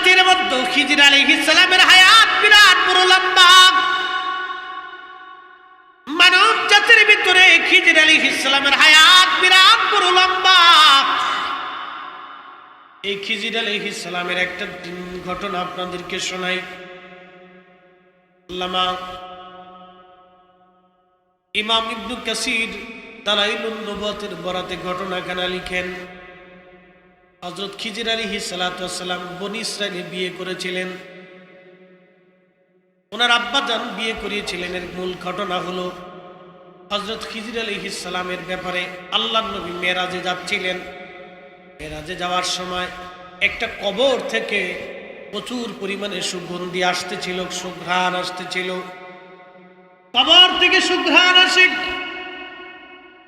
জাতির মধ্যে খিজির আলী ইসলামের হায়াত বিরাট বড় লম্বা। মানব জাতির ভিতরে খিজির আলী ইসলামের হায়াত বিরাট বড় লম্বা। এই খিজির আলী ইসলামের একটা ঘটনা আপনাদেরকে শোনাই। ইমাম ইবনু কাসির তালাইলুন নবতের বরাতে ঘটনাখানা লিখেন। হজরত খিজির আলী সালাতাম বনি ইসরায়েলে বিয়ে করেছিলেন। ওনার আব্বা আব্বাজান বিয়ে করিয়েছিলেন। এর মূল ঘটনা হলো হজরত খিজির আলী ইসালামের ব্যাপারে আল্লাহ নবী মেরাজে যাচ্ছিলেন। মেরাজে যাওয়ার সময় একটা কবর থেকে প্রচুর পরিমাণে সুগন্ধি আসতেছিল, সুঘ্রাণ আসতেছিল। কবর থেকে সুঘ্রাণ আসে।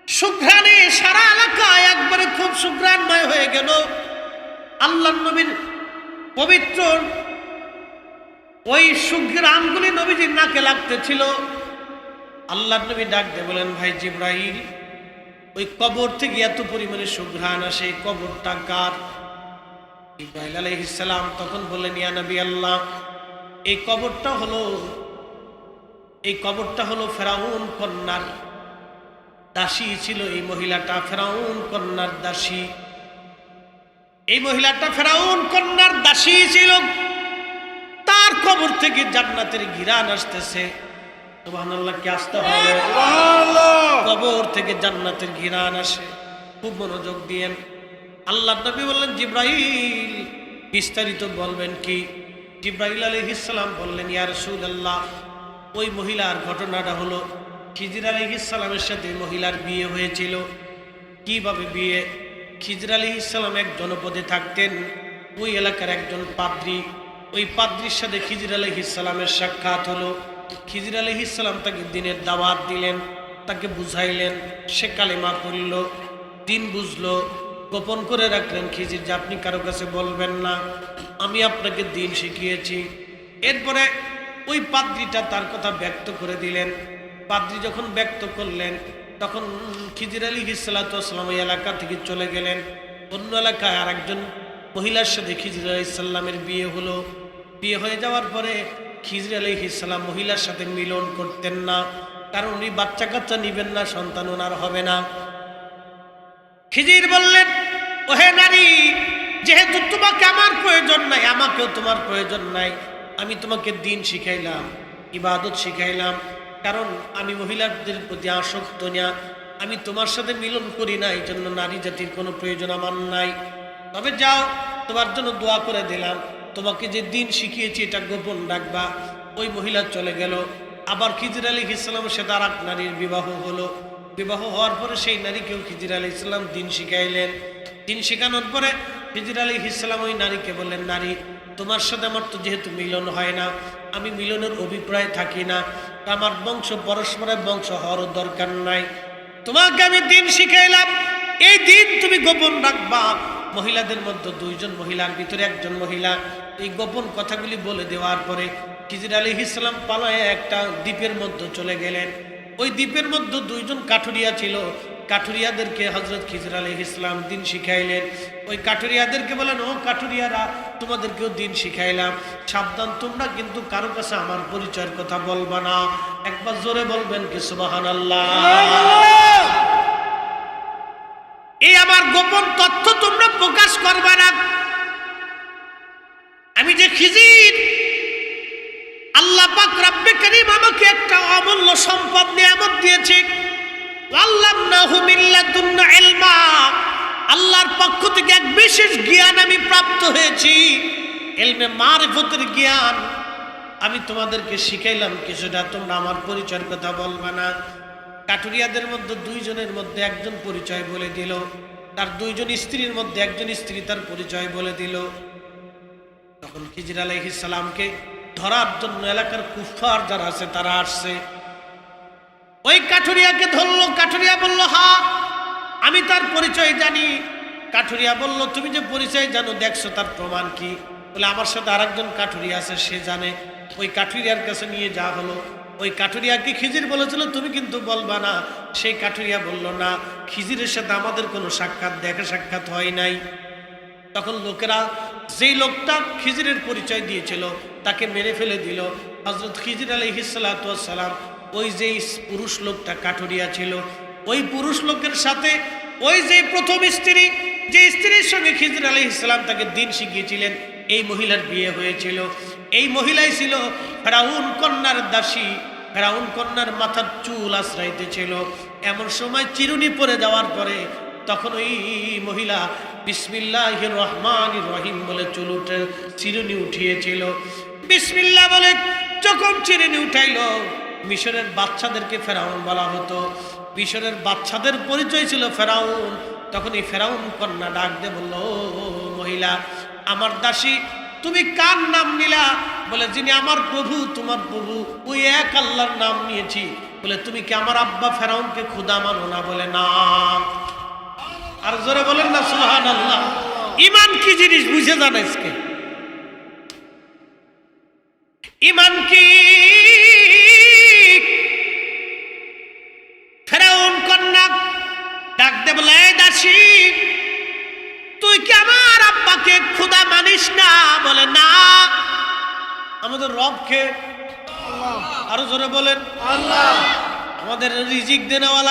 সুঘ্রাণে সারা এলাকায় একবারে খুব সুঘ্রাণময় হয়ে গেল। আল্লাহ নবীর পবিত্র ওই সুঘ্রাণগুলি নবীজির নাকে লাগতেছিল। আল্লাহ নবী ডাক দিয়ে বলেন, ভাই জিব্রাহিল ওই কবর থেকে এত পরিমাণে সুঘ্রাণ আসে কবরটা কার? ইব্রাহিম আলাইহিসসালাম তখন বললেন, ইয়া নবী আল্লাহ, এই কবরটা হলো, এই কবরটা হলো ফেরাউন কন্যার দাসী ছিল এই মহিলাটা, ফেরাউন কন্যার দাসী। এই মহিলাটা ফেরাউন কন্যার দাসী ছিল। তার কবর থেকে জান্নাতের ঘিরান আসতেছে। সুবহানাল্লাহ কি আসতে হবে? কবর থেকে জান্নাতের ঘিরান আসে। খুব মনোযোগ দিয়েন। আল্লাহ নবী বললেন জিব্রাহিল বিস্তারিত বলবেন কি? জিব্রাহিল আলহিসাল্লাম বললেন ইয়া রাসূলুল্লাহ ওই মহিলার ঘটনাটা হলো খিজির আলী ইসলামের সাথে মহিলার বিয়ে হয়েছিল। কীভাবে বিয়ে? খিজির আলী ইসলাম এক জনপদে থাকতেন। ওই এলাকার একজন পাদ্রী। ওই পাদ্রির সাথে খিজির আলী ইসলামের সাক্ষাৎ হলো। খিজির আলী ইসলাম তাকে দিনের দাওয়াত দিলেন, তাকে বুঝাইলেন, সে কালেমা পড়ল, দিন বুঝলো, গোপন করে রাখলেন খিজির যে আপনি কারও কাছে বলবেন না, আমি আপনাকে দিন শিখিয়েছি। এরপরে ওই পাদ্রিটা তার কথা ব্যক্ত করে দিলেন। পাদ্রি যখন ব্যক্ত করলেন তখন খিজির আলী হিসালাতাম ওই এলাকা থেকে চলে গেলেন। অন্য এলাকায় আর একজন মহিলার সাথে খিজির আলী ইসাল্লামের বিয়ে হলো। বিয়ে হয়ে যাওয়ার পরে খিজির আলী ইসলাম মহিলার সাথে মিলন করতেন না। কারণ উনি বাচ্চা কাচ্চা নিবেন না, সন্তান ওনার হবে না। খিজির বললেন, ওহে নারী, যেহেতু তোমাকে আমার প্রয়োজন নাই, আমাকেও তোমার প্রয়োজন নাই। আমি তোমাকে দিন শিখাইলাম, ইবাদত শিখাইলাম কারণ আমি মহিলাদের প্রতি আসক্ত না। আমি তোমার সাথে মিলন করি না এই জন্য নারী জাতির কোনো প্রয়োজন আমার নাই। তবে যাও, তোমার জন্য দোয়া করে দিলাম। তোমাকে যে দিন শিখিয়েছি, এটা গোপন রাখবা। ওই মহিলা চলে গেল। আবার খিজির আলী ইসলামের সে তার এক নারীর বিবাহ হলো। বিবাহ হওয়ার পরে সেই নারীকেও খিজির আলী ইসলাম দিন শিখাইলেন। দিন শেখানোর পরে খিজির আলী ইসলাম ওই নারীকে বললেন, নারী, তোমার সাথে আমার তো যেহেতু মিলন হয় না আমি মিলনের অভিপ্রায় থাকি না। আমার বংশ, পরস্পরের বংশ হওয়ার দরকার নাই। তোমাকে আমি দিন শিখাইলাম। এই দিন তুমি গোপন রাখবা। মহিলাদের মধ্যে দুইজন মহিলার ভিতরে একজন মহিলা। এই গোপন কথাগুলি বলে দেওয়ার পরে খিজির আলী ইসলাম পালায় একটা দ্বীপের মধ্যে চলে গেলেন। ওই দ্বীপের মধ্যে দুইজন কাঠুরিয়া ছিল। কাঠুরিয়াদেরকে হজরত খিজর আলী ইসলাম দিন শিখাইলেন। ওই কাঠুরিয়াদেরকে বলেন, ও কাঠুরিয়ারা, তোমাদেরকেও দিন শিখাইলাম। সাবধান, তোমরা কিন্তু কারও কাছে আমার পরিচয়ের কথা বলবা না। একবার জোরে বলবেন কি সুবাহান আল্লাহ এই আমার গোপন তথ্য তোমরা প্রকাশ করবে না। আমি যে খিজির, আল্লাহ পাক রব্বে করিম আমাকে একটা অমূল্য সম্পদ নিয়ামত দিয়েছে। আল্লাহর পক্ষ থেকে এক বিশেষ জ্ঞান আমি প্রাপ্ত হয়েছি। এলমে মারিফতের জ্ঞান। আমি তোমাদেরকে শিখাইলাম কিছুটা, তোমরা আমার পরিচয়ের কথা বলবে না। কাটুরিয়াদের মধ্যে দুইজনের মধ্যে একজন পরিচয় বলে দিল, তার দুইজন স্ত্রীর মধ্যে একজন স্ত্রী তার পরিচয় বলে দিল। তখন খিজির আলাইহিস সালামকে ধরার জন্য এলাকার কুফার যারা আছে তারা আসছে। ওই কাঠুরিয়াকে ধরলো, কাঠুরিয়া বলল, হা, আমি তার পরিচয় জানি। কাঠুরিয়া বলল, তুমি যে পরিচয় জানো, দেখছ তার প্রমাণ কি? বলে, আমার সাথে আরেকজন কাঠুরিয়া আছে, সে জানে। ওই কাঠুরিয়ার কাছে নিয়ে যা হলো। ওই কাঠুরিয়াকে খিজির বলেছিল, তুমি কিন্তু বলবা না। সেই কাঠুরিয়া বলল, না, খিজিরের সাথে আমাদের কোনো সাক্ষাৎ, দেখা সাক্ষাৎ হয় নাই। তখন লোকেরা যেই লোকটা খিজিরের পরিচয় দিয়েছিল, তাকে মেরে ফেলে দিল। হজরত খিজির আলহিসাল্লাম ওই যে পুরুষ লোকটা কাঠুরিয়া ছিল, ওই পুরুষ লোকের সাথে ওই যে প্রথম স্ত্রী, যে স্ত্রীর সঙ্গে খিজির আলী ইসলাম তাকে দিন শিখিয়েছিলেন, এই মহিলার বিয়ে হয়েছিল। এই মহিলাই ছিল ফেরাউন কন্যার দাসী, ফেরাউন কন্যার মাথার চুল আশ্রাইতেছিল এমন সময় চিরুনি পরে যাওয়ার পরে তখন ওই মহিলা বিসমিল্লাহ রহমান রহিম বলে চুল উঠে, চিরুনি উঠিয়েছিল। বিসমিল্লাহ বলে যখন চিরুনি উঠাইল মিশরের বাচ্চাদেরকে ফেরাউন বলা হতো। মিশরের বাচ্চাদের পরিচয় ছিল ফেরাউন। তখন এই ফেরাউন কন্যা ডাক দে বলল, "ও মহিলা, আমার দাসী, তুমি কার নাম নিলা? বলে, যিনি আমার প্রভু, তোমার প্রভু, ওই এক আল্লাহর নাম নিয়েছি। বলে, তুমি কি আমার আব্বা ফেরাউনকে খুদা মানো না? বলে, না। আর জোরে বলেন না সুহান আল্লাহ ইমান কি জিনিস বুঝে যান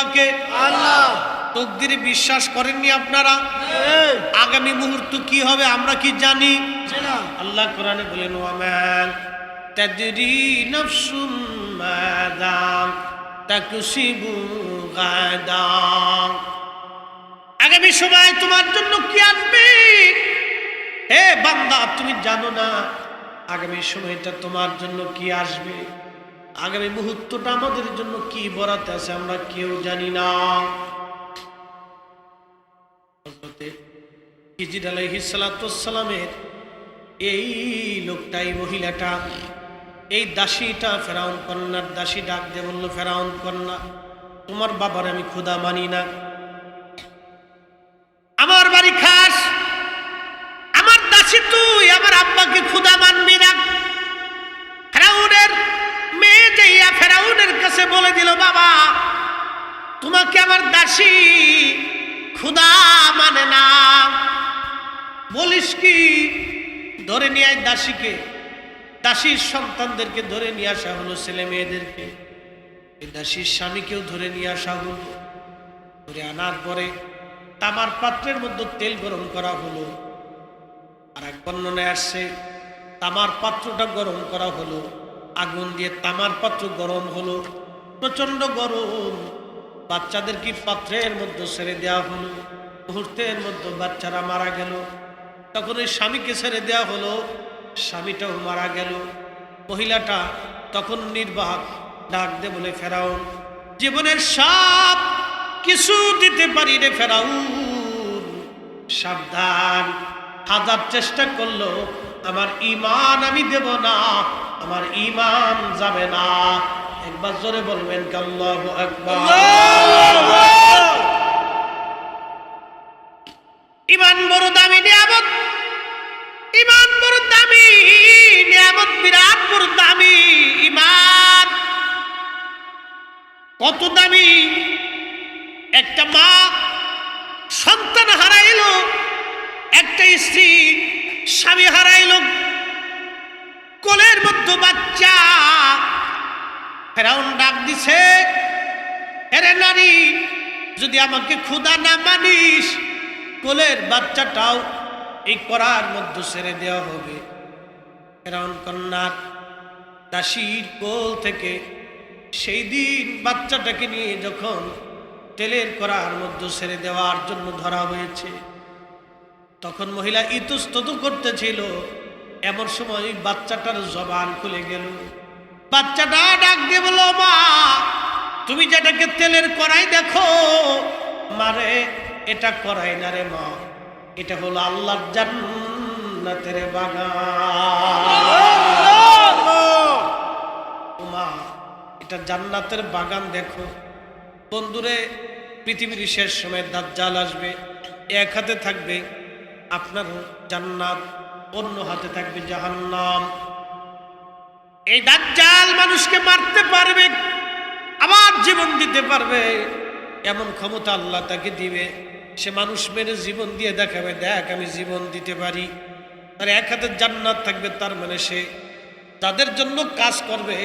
দেনেওয়ালাকে আল্লাহ। তকদিরে বিশ্বাস করেননি আপনারা? আগামী মুহূর্ত কি হবে আমরা কি জানি? আল্লাহ কোরআনে বলেন ওয়ামান তাদরি নাফসুম মাদা তাকসিবু গাদা। আগামী সময় তোমার জন্য কি আসবে হে বান্দা তুমি জানো না। আগামী সময়টা তোমার জন্য কি আসবে? আগামী মুহূর্তটা আমাদের জন্য কি বরাতে আছে আমরা কেউ জানি না। হিজির এই লোকটা এই মহিলাটা, এই দাসীটা ফেরাউন কন্যার দাসী ডাক দিয়ে বলল, ফেরাউন কন্যা, তোমার বাবার আমি ক্ষুদা মানি না। আমার বাড়ি খাস, আমার দাসী তুই, আমার আব্বাকে ক্ষুদা মানবি ফেরাউনের কাছে বলে দিল, বাবা, তোমাকে আমার দাসী ক্ষুদা মানে না। বলিস কি, ধরে নিয়ে দাসীকে। দাসীর সন্তানদেরকে ধরে নিয়ে আসা হলো, ছেলে মেয়েদেরকে। এই দাসীর স্বামীকেও ধরে নিয়ে আসা হলো। ধরে আনার পরে তামার পাত্রের মধ্যে তেল গরম করা হলো। আর এক বর্ণনায় আসছে, তামার পাত্রটা গরম করা হলো। আগুন দিয়ে তামার পাত্র গরম হলো। প্রচণ্ড গরম। বাচ্চাদের কি পাত্রের মধ্যে ছেড়ে দেওয়া হলো? মুহূর্তের মধ্যে বাচ্চারা মারা গেল। তখন ওই স্বামীকে ছেড়ে দেওয়া হলো। স্বামীটাও মারা গেল। মহিলাটা তখন নির্বাক ডাক দে বলে, ফেরাউন, জীবনের সব কিছু দিতে পারি রে ফেরাউন। সাবধান, হাজার চেষ্টা করল আমার ইমান আমি দেব না। আমার ইমান যাবে না। একবার জোরে বলবেন কাল্লাহ একবার ইমান বড় দামি নিয়ামত। ইমান বড় দামি নিয়ামত, বিরাট বড় দামি ইমান কত দামি। একটা মা সন্তান হারাইলো, একটা স্ত্রী স্বামী হারাইলো কোলের মধ্যে বাচ্চা। ফেরাউন ডাক দিছে, এরে নারী, যদি আমাকে ক্ষুদা না মানিস, কোলের বাচ্চাটাও এই করার মধ্যে ছেড়ে দেওয়া হবে। ফেরাউন কন্যার দাসীর কোল থেকে সেই দিন বাচ্চাটাকে নিয়ে যখন তেলের করার মধ্যে ছেড়ে দেওয়ার জন্য ধরা হয়েছে, তখন মহিলা ইতস্তত করতেছিল। এমন সময় ওই বাচ্চাটার জবান খুলে গেল। বাচ্চাটা ডাক দিয়ে বলো মা, তুমি যেটাকে তেলের কড়াই দেখো। মারে এটা করাই না রে মা, এটা হলো আল্লাহর জান্নাতের বাগান। মা, এটা জান্নাতের বাগান দেখো। বন্ধুরে, পৃথিবীর শেষ সময় দাজ্জাল আসবে, এক হাতে থাকবে আপনার জান্নাত। অন্য হাতে থাকবে জাহান্নাম। এই দাজ্জাল মানুষকে মারতে পারবে, আবার জীবন দিতে পারবে। এমন ক্ষমতা আল্লাহ তাকে দিবে, সে মানুষ মেরে জীবন দিয়ে দেখাবে, দেখ আমি জীবন দিতে পারি। তার এক হাতে জান্নাত থাকবে, তার মানে সে তাদের জন্য কাজ করবে,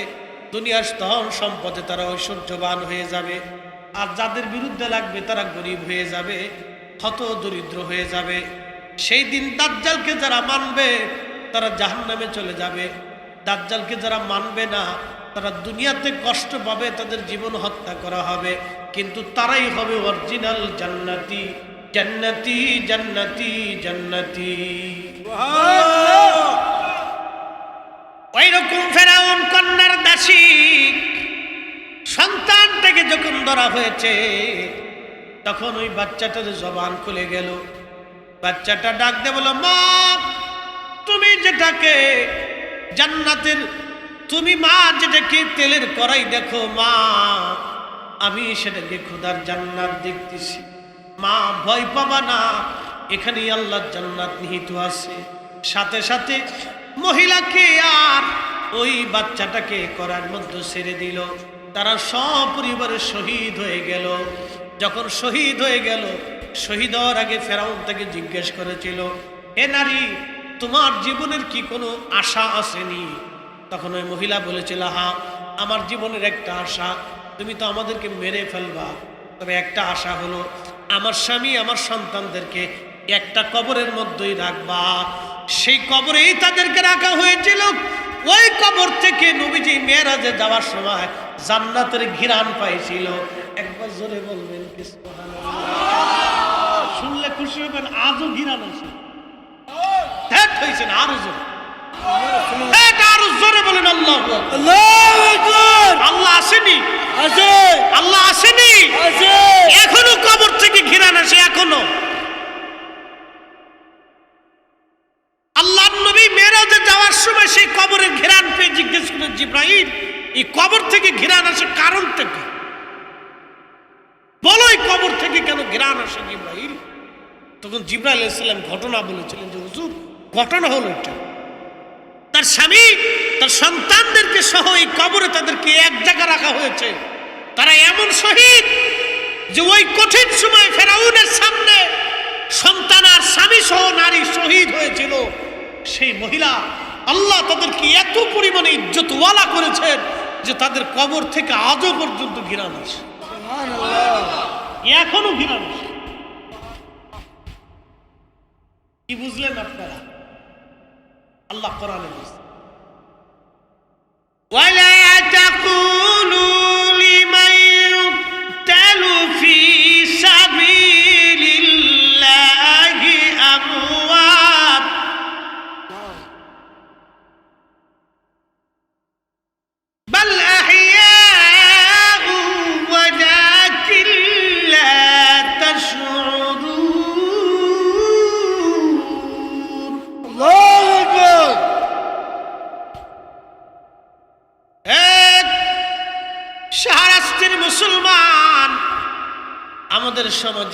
দুনিয়ার স্তন সম্পদে তারা ঐশ্বর্যবান হয়ে যাবে। আর যাদের বিরুদ্ধে লাগবে, তারা গরিব হয়ে যাবে হত দরিদ্র হয়ে যাবে। সেই দিন দাজ্জালকে যারা মানবে তারা জাহান্নামে চলে যাবে। দাজ্জালকে যারা মানবে না তারা দুনিয়াতে কষ্ট পাবে তাদের জীবন হত্যা করা হবে। কিন্তু তারাই হবে অরিজিনাল জান্নাতি। জান্নাতি জান্নাতি জান্নাতি। ওই রকম ফেরাউন কন্যার দাসী সন্তানটাকে যখন ধরা হয়েছে তখন ওই বাচ্চাটার জবান খুলে গেল। বাচ্চাটা ডাক দে বলো, মা, তুমি যেটাকে জান্নাতের, তুমি মা যেটাকে তেলের করাই দেখো, মা, আমি সেটাকে খোদার জান্নাত দেখতেছি। মা, ভয় পাবা না এখানে আল্লাহর জান্নাত নিহিত আছে। সাথে সাথে মহিলাকে আর ওই বাচ্চাটাকে করার মধ্যে ছেড়ে দিল। তারা সপরিবারে শহীদ হয়ে গেল। যখন শহীদ হয়ে গেল শহীদ হওয়ার আগে ফেরাউন তাকে জিজ্ঞেস করেছিল, এ নারী, তোমার জীবনের কি কোনো আশা আসেনি? তখন ওই মহিলা বলেছিল, হা, আমার জীবনের একটা আশা, তুমি তো আমাদেরকে মেরে ফেলবা। তবে একটা আশা হলো, আমার স্বামী, আমার সন্তানদেরকে একটা কবরের মধ্যেই রাখবা। সেই কবরেই তাদেরকে রাখা হয়েছিল। ওই কবর থেকে নবীজি মেয়েরাজে যাওয়ার সময় জান্নাতের ঘিরান পাইছিল। একবার জোরে বলবেন কি সুবহানাল্লাহ। শুনলে খুশি হবেন আজও ঘিরান আছে ধ্যাত হয়েছে আরও জোরে। আরও জোরে বলেন আল্লাহ আল্লাহ আসেনি। আল্লাহ আসেনি আছে এখনও কবর থেকে ঘিরান আসে এখনও আল্লাহ নবী মেরাজে যাওয়ার সময় সেই কবরের ঘিরান পেয়ে জিজ্ঞেস করেন জিব্রাহিম এই কবর থেকে ঘিরান আসে কারণটা কি বলো এই কবর থেকে কেন ঘিরান আসে জিব্রাহিম তখন জিব্রাইল ইসলাম ঘটনা বলেছিলেন যে, হুজুর, ঘটনা হলো এটা। তার স্বামী, তার সন্তানদেরকে সহ এই কবরে তাদেরকে এক জায়গা রাখা হয়েছে। তারা এমন শহীদ যে, ওই কঠিন সময় ফেরাউনের সামনে সন্তান আর স্বামী সহ নারী শহীদ হয়েছিল। সেই মহিলা আল্লাহ তাদেরকে এত পরিমাণে ইজ্জতওয়ালা করেছেন যে, তাদের কবর থেকে আজও পর্যন্ত ঘিরান আছে। এখনও ঘিরান আসে কি বুঝলেন আপনারা আল্লাহ কোরআনে বলছে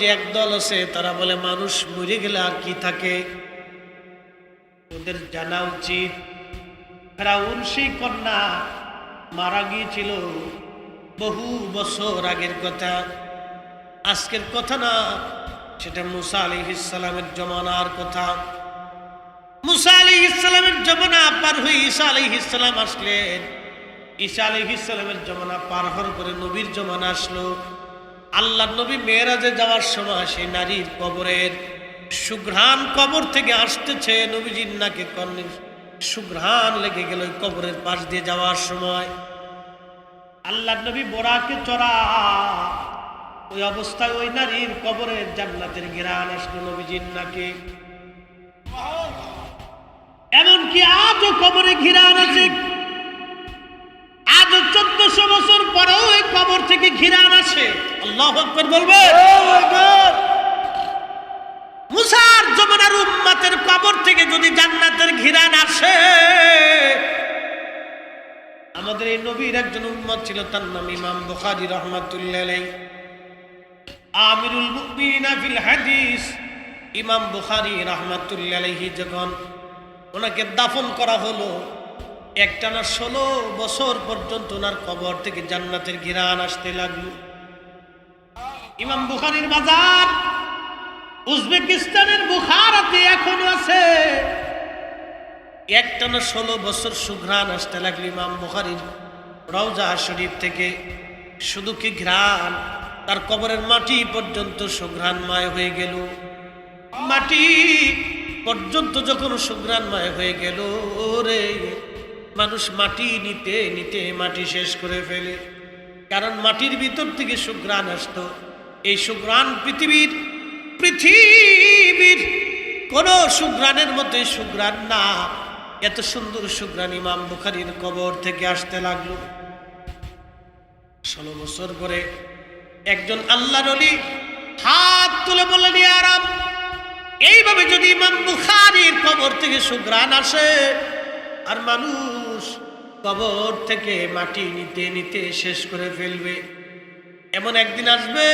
আমাদের সমাজে এক দল আছে, তারা বলে, মানুষ মরে গেলে আর কি থাকে? ওদের জানা উচিত। ফেরাউন সেই কন্যা মারা গিয়েছিল বহু বছর আগের কথা। আজকের কথা না, সেটা মুসা আলী ইসলামের জমানার কথা। মুসা আলী ইসলামের জমানা পার হয়ে ঈসা আলী ইসলাম আসলেন। ঈসা আলী ইসলামের জমানা পার হওয়ার পরে নবীর জমানা আসলো। আল্লাহ নবী মেয়েরাজে যাওয়ার সময় সেই নারীর কবরের সুঘ্রাণ কবর থেকে আসতেছে নবীজির নাকে কর্ণের সুঘ্রাণ লেগে গেল কবরের পাশ দিয়ে যাওয়ার সময়। আল্লাহ নবী বোরাকে চড়া। ওই অবস্থায় ওই নারীর কবরের জান্নাতের ঘেরান আসলো নবীজির নাকে। এমনকি আজও কবরে ঘিরান আছে। আজও চোদ্দশো বছর পরেও এই কবর থেকে ঘিরান আসে। আল্লাহ আকবর বলবে মুসার জমানার উম্মাতের কবর থেকে যদি জান্নাতের ঘিরান আসে আমাদের এই নবীর একজন উম্মত ছিল তার নাম ইমাম বুখারী রহমাতুল্লাহ আমিরুল মুমিনিনা ফিল হাদিস। ইমাম বুখারী রহমাতুল্লাহ যখন ওনাকে দাফন করা হলো একটানা ষোলো বছর পর্যন্ত ওনার কবর থেকে জান্নাতের ঘিরান আসতে লাগল। ইমাম বুখারীর বাজার, উজবেকিস্তানের বুখারাতে এখনও আছে। একটানা ষোলো বছর সুঘ্রাণ আসতে লাগল ইমাম বুখারির রওজা শরীফ থেকে। শুধু কি ঘ্রাণ? তার কবরের মাটি পর্যন্ত সুঘ্রাণময় হয়ে গেল। মাটি পর্যন্ত যখন সুঘ্রাণময় হয়ে গেল রে। মানুষ মাটি নিতে নিতে মাটি শেষ করে ফেলে। কারণ মাটির ভিতর থেকে সুগ্রাণ আসতো। এই সুগ্রাণ পৃথিবীর পৃথিবীর কোন সুগ্রাণের মধ্যে সুগ্রাণ না। এত সুন্দর সুগ্রাণ ইমাম বুখারির কবর থেকে আসতে লাগল। ষোলো বছর পরে একজন আল্লাহ নলি হাত তুলে বললেন আরাম এইভাবে যদি ইমাম বুখারির কবর থেকে সুগ্রাণ আসে, আর মানুষ কবর থেকে মাটি নিতে নিতে শেষ করে ফেলবে। এমন একদিন আসবে,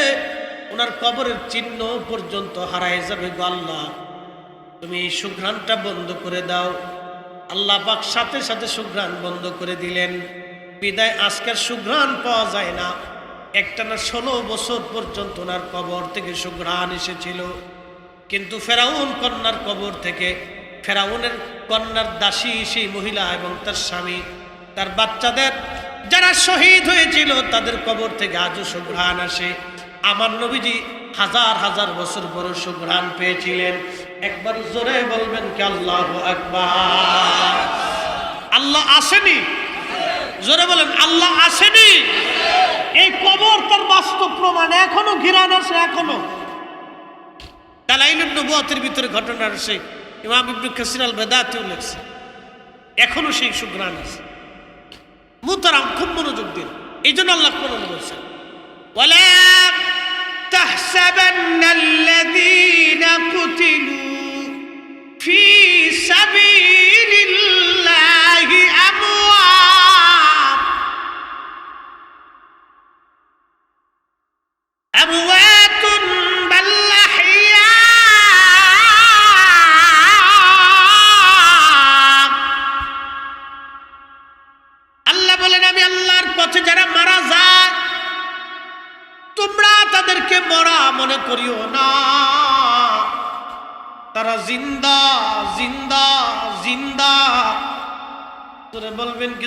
ওনার কবরের চিহ্ন পর্যন্ত হারায় যাবে গল্লা তুমি সুঘ্রাণটা বন্ধ করে দাও। আল্লাহ পাক সাথে সাথে সুঘ্রাণ বন্ধ করে দিলেন। বিদায়, আজকের সুঘ্রাণ পাওয়া যায় না। একটানা ষোলো বছর পর্যন্ত ওনার কবর থেকে সুঘ্রাণ এসেছিল। কিন্তু ফেরাউন কন্যার কবর থেকে, ফেরাউনের কন্যার দাসী সেই মহিলা এবং তার স্বামী তার বাচ্চাদের, যারা শহীদ হয়েছিল, তাদের কবর থেকে আজও সুঘ্রাণ আসে। আমার নবীজি হাজার হাজার বছর বড় সুঘ্রাণ পেয়েছিলেন। একবার জোরে বলবেন কি আল্লাহ আকবার। আল্লাহ আসেনি? জোরে বলেন, আল্লাহ আসেনি? এই কবর তার বাস্তব প্রমাণ এখনও ঘিরান আসে, এখনও। দালাইলুন নবুয়াতের ভিতরে ঘটনা আসে ইমাম ইবনু কাসির আল এখনও সেই সুগ্রাণ আছে। মুতারাম খুব মনোযোগ দিন এই জন্য আল্লাহ কোরআন বলছেন ولا تحسبن الذين قتلوا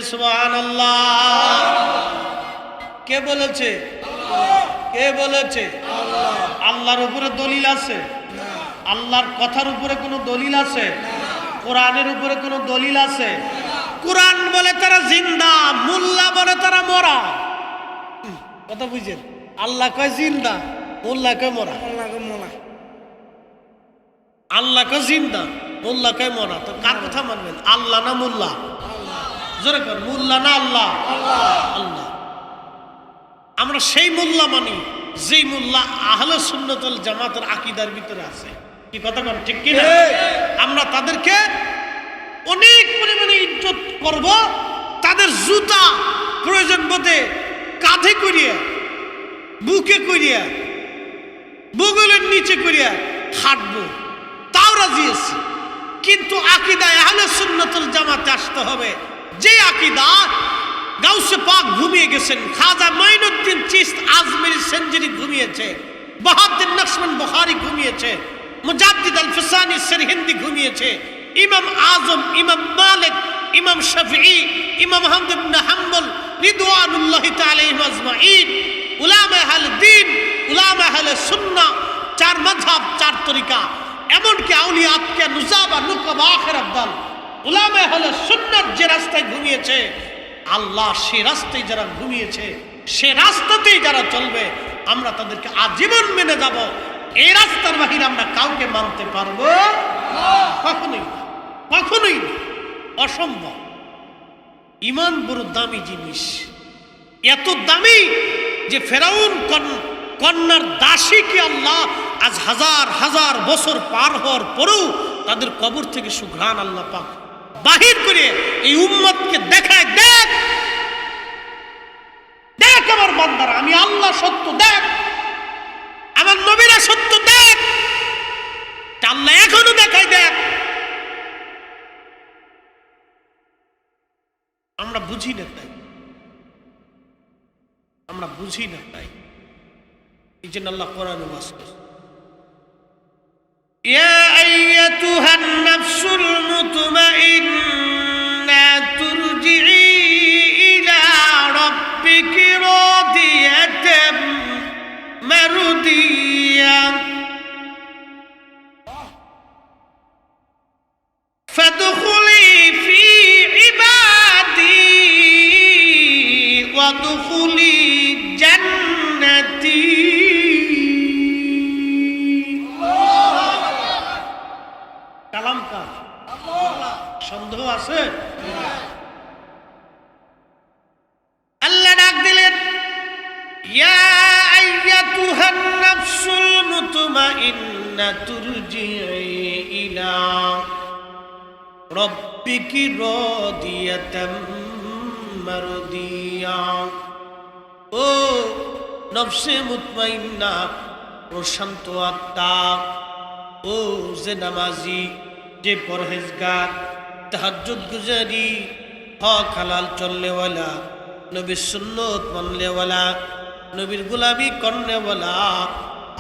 বলবেন কি সুবহান কে বলেছে? কে বলেছে? আল্লাহর উপরে দলিল আছে? আল্লাহর কথার উপরে কোনো দলিল আছে? কোরআনের উপরে কোনো দলিল আছে? কোরআন বলে তারা জিন্দা, মোল্লা বলে তারা মরা। কথা বুঝছেন? আল্লাহ কয় জিন্দা, মোল্লা কয় মরা। আল্লাহ কয় জিন্দা, মোল্লা কয় মরা। তো কার কথা মানবেন? আল্লাহ না মোল্লা? জোরে কর মোল্লা না আল্লাহ? আল্লাহ। আমরা সেই মোল্লা মানি যেই মোল্লা আহলে সুন্নতুল জামাতের আকিদার ভিতরে আছে। কি কথা কন ঠিক কি আমরা তাদেরকে অনেক পরিমাণে ইজ্জত করব তাদের জুতা প্রয়োজন বোধে কাঁধে করিয়া বুকে করিয়া বগলের নিচে করিয়া হাঁটবো। তাও রাজি আছি। কিন্তু আকিদায় আহলে সুন্নতুল জামাতে আসতে হবে। যে আকিদা গাউসে পাক ঘুমিয়ে গেছেন, খাজা মাইনুদ্দিন চিস্ত আজমেরি সেঞ্জুরি ঘুমিয়েছে, বাহাদ্দিন নকশমান বুখারী ঘুমিয়েছে, মুজাদ্দিদ আল ফিসানি সিরহিন্দি ঘুমিয়েছে, ইমাম আজম, ইমাম মালিক, ইমাম শাফিঈ, ইমাম আহমদ ইবনে হাম্বল রিদওয়ানুল্লাহি তাআলা আজমাইন উলামা আহলে দ্বীন উলামা আহলে সুন্নাহ চার মাযহাব, চার তরিকা। এমনকি আউলিয়া আতকে নুজাবা, নুকাবা আখির আবদাল উলামা আহলে সুন্নাত যে রাস্তায় ঘুমিয়েছে, আল্লাহ সে রাস্তায় যারা ঘুমিয়েছে, সে রাস্তাতেই যারা চলবে, আমরা তাদেরকে আজীবন মেনে যাব। এই রাস্তার বাহিরে আমরা কাউকে মানতে পারব? কখনোই না কখনোই না। অসম্ভব। ইমান বড় দামি জিনিস। এত দামি যে ফেরাউন কন- কন্যার দাসীকে আল্লাহ আজ হাজার হাজার বছর পার হওয়ার পরেও তাদের কবর থেকে সুঘ্রাণ আল্লাহ পাক বাহির করে এই উম্মতকে দেখায়, দেখ। দেখ আমার বান্দারা, আমি আল্লাহ সত্য, দেখ। আমার নবীরা সত্য, দেখ। আল্লাহ এখনও দেখায়, দেখ। আমরা বুঝি না তাই। আমরা বুঝি না তাই। এই জন্য আল্লাহ কোরআন বাস يا أيتها النفس المطمئنة ترجعي إلى ربك راضية مرضية. প্রশান্ত আত্মা, ও যে নামাজি, যে পরহেজগার, তাহাজ্জুদ গুজারি, হক হালাল চললেওয়ালা, নবীর সুন্নত মানলেওয়ালা, নবীর গুলামি করনেওয়ালা,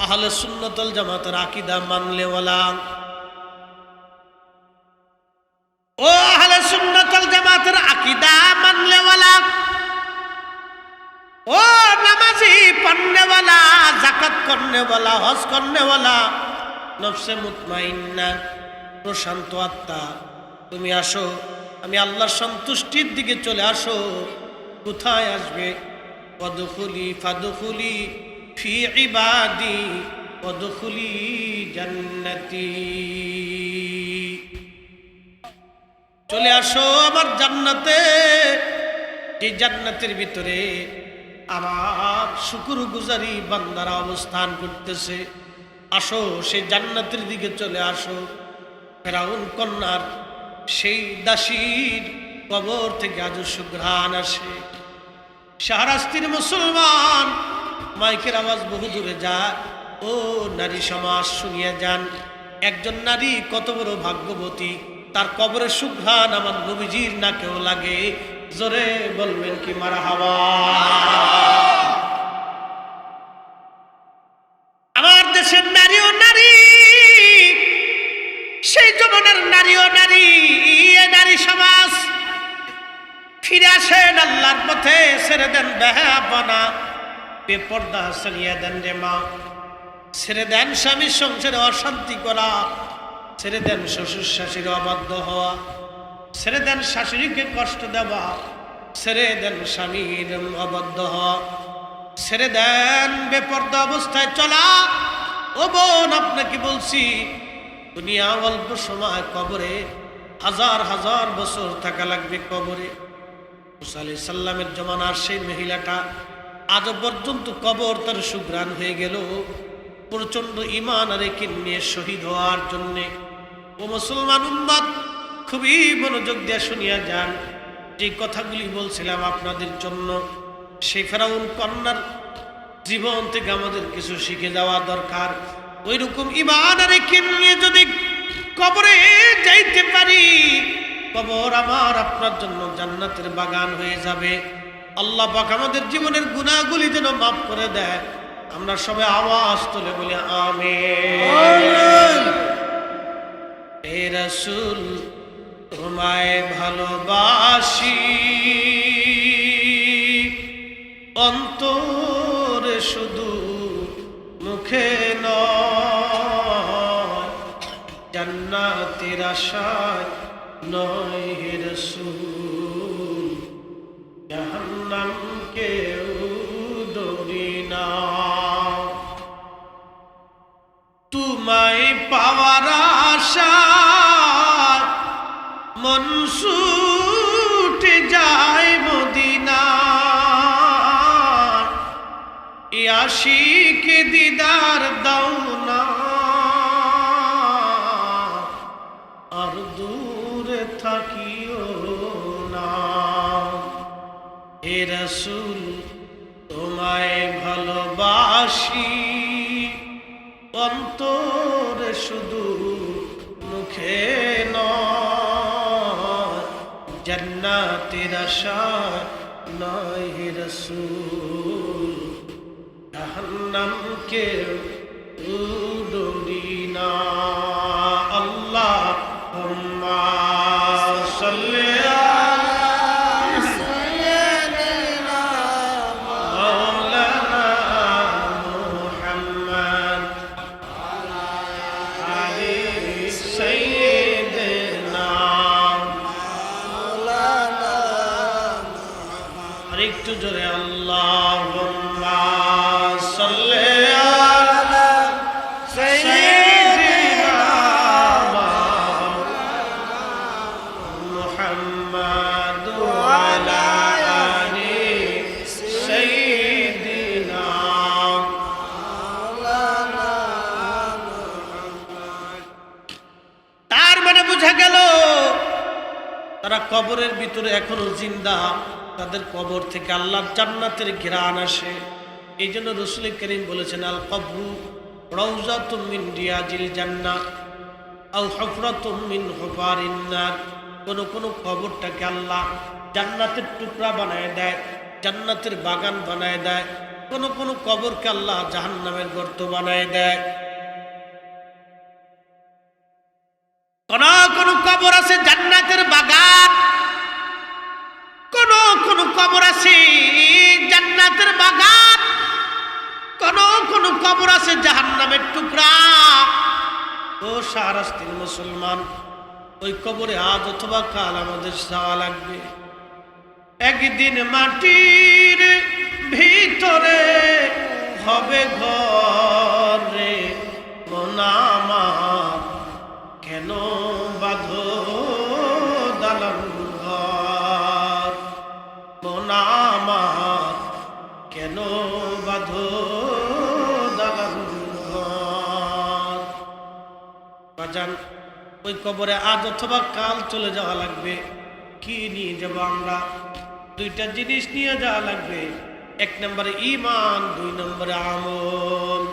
আহলে সুন্নতল জামাতের আকিদা মানলেওয়ালা। করনেওয়ালা হজ করনেওয়ালা নফসে মুতমাইন্না, প্রশান্ত আত্মা। তুমি আসো, আমি আল্লাহর সন্তুষ্টির দিকে চলে আসো। কোথায় আসবে? পদখুলি ফাদখুলি ফি ইবাদি পদখুলি জান্নাতি। চলে আসো আমার জান্নাতে, যে জান্নাতের ভিতরে আমার শুকুর গুজারি বান্দারা অবস্থান করতেছে। আসো সেই জান্নাতের দিকে চলে আসো। ফেরাউন কন্যার সেই দাসীর কবর থেকে আজ সুঘ্রাণ আসে। শাহরাস্তির মুসলমান মাইকের আওয়াজ বহু দূরে যায়। ও নারী সমাজ, শুনিয়া যান, একজন নারী কত বড় ভাগ্যবতী। তার কবরের সুঘ্রাণ আমার নবীজির নাকেও লাগে। জোরে বলবেন কি মারা হাওয়া? আমার দেশের নারী ও নারী, সেই জমানার নারী ও নারী নারী সমাজ ফিরে আসেন আল্লাহর পথে, ছেড়ে দেন বেহাপনা বেপর্দা সারিয়ে দেন রে মা। ছেড়ে দেন স্বামীর সংসারে অশান্তি করা, ছেড়ে দেন শ্বশুর শাশুড়ি অবাধ্য হওয়া। ছেড়ে দেন শাশুড়িকে কষ্ট দেওয়া, ছেড়ে দেন স্বামীর হওয়া। ছেড়ে দেন বেপর্দ অবস্থায় চলা। ও বোন, আপনাকে বলছি, দুনিয়া অল্প সময় কবরে, হাজার হাজার বছর থাকা লাগবে কবরে। মুসা আলি সাল্লামের জমানার সেই মহিলাটা আজ পর্যন্ত কবর তার সুগ্রাণ হয়ে গেল। প্রচণ্ড ইমান আর নিয়ে শহীদ হওয়ার জন্যে। ও মুসলমান উম্মাদ খুবই মনোযোগ দিয়ে শুনিয়া যান। যে কথাগুলি বলছিলাম আপনাদের জন্য সেই ফেরাউন কন্যার জীবন থেকে আমাদের কিছু শিখে যাওয়া দরকার। ওই রকম ইমান আর নিয়ে যদি কবরে যাইতে পারি কবর আমার আপনার জন্য জান্নাতের বাগান হয়ে যাবে। আল্লাহ পাক আমাদের জীবনের গুণাগুলি যেন মাফ করে দেয়। আমরা সবাই আওয়াজ তুলে বলি আমি হে রসুল তোমায় ভালোবাসি। অন্তর শুধু মুখে নয় জান্নাতের আশায় নয় রসুল। আশিকে দিদার দাও না। আর দূরে থাকিও না। হে রসুল তোমায় ভালোবাসি। অন্তরে শুধু মুখে নয়, জান্নাতের আশা নয় রসুল। জাহান্নামকে উডরি না। কবরের ভিতরে এখনও জিন্দা। তাদের কবর থেকে আল্লাহর জান্নাতের ঘেরান আসে। এই জন্য রসুল করিম বলেছেন, আল কবরু রৌজা তুমিন রিয়াজিল জান্না আল হফরা তুমিন হফারিন্নার কোন কোন কবরটাকে আল্লাহ জান্নাতের টুকরা বানায় দেয়, জান্নাতের বাগান বানায় দেয়। কোনো কোনো কবরকে আল্লাহ জাহান্নামের গর্ত বানায় দেয়। কোন কবর আছে, জান্নাতের বাগান। কোন কোন কবর আছে, জান্নাতের বাগান। কোন কোন কবর আছে, জাহান্নামের টুকরা। ও সারাস্তির মুসলমান, ওই কবরে আজ অথবা কাল আমাদের যাওয়া লাগবে। একদিন মাটির ভিতরে হবে ঘরে মোনামার কেন বাঁধো দালান মোনামার কেন বাঁধো দালান বাজান, ওই কবরে আজ অথবা কাল চলে যাওয়া লাগবে। কি নিয়ে যাব আমরা? দুইটা জিনিস নিয়ে যাওয়া লাগবে। এক নম্বরে ইমান দুই নম্বরে আমল।